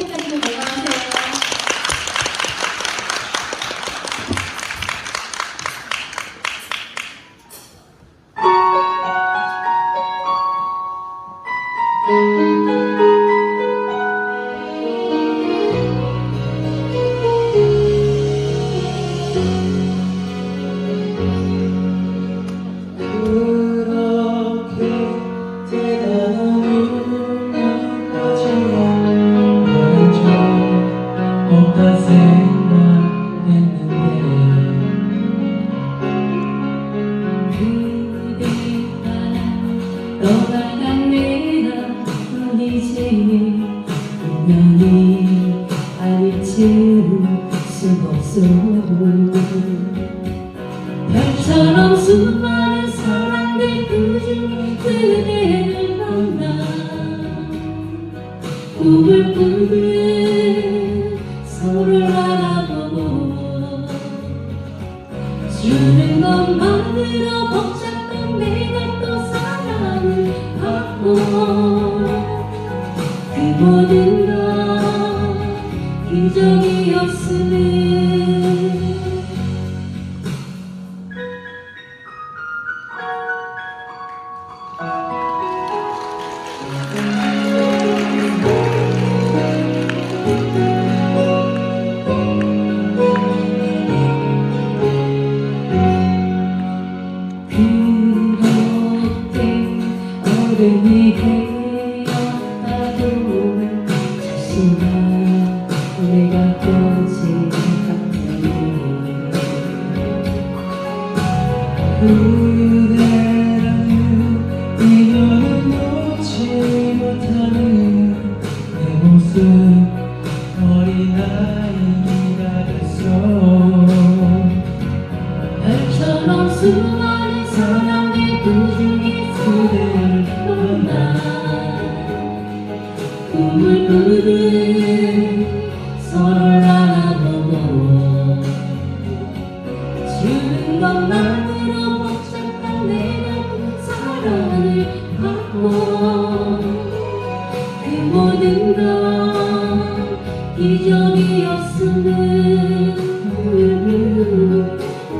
행복하시고 건강하세요. 알지 수 없어 별처럼 수많은 사람들 그중에 그대를 만나 꿈을 꾸듯 서로를 알아보고 주는 것만으로 벅찼던 내가 또 사랑을 받고 그 모든 건 그렇게 어른이 되 어린아이가 됐어 별처럼 수많은 사람들 그중에 그대를 만나. 꿈을 꾸듯 건 기적이었음을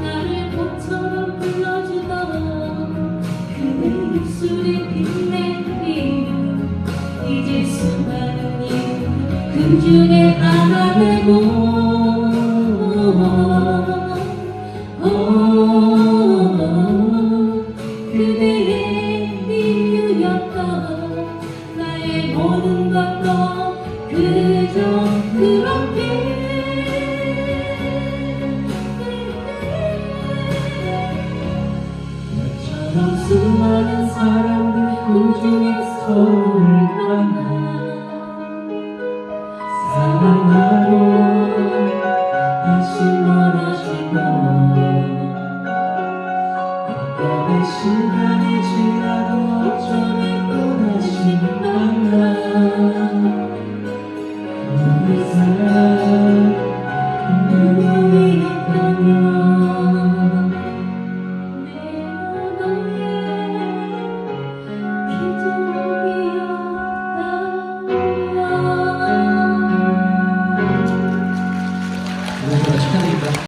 나를 꽃처럼 불러주던 그대 입술에 빛낸 이름 수많은 이유 금중에 안아내고 수많은 사람들 그 중에 서로를 만나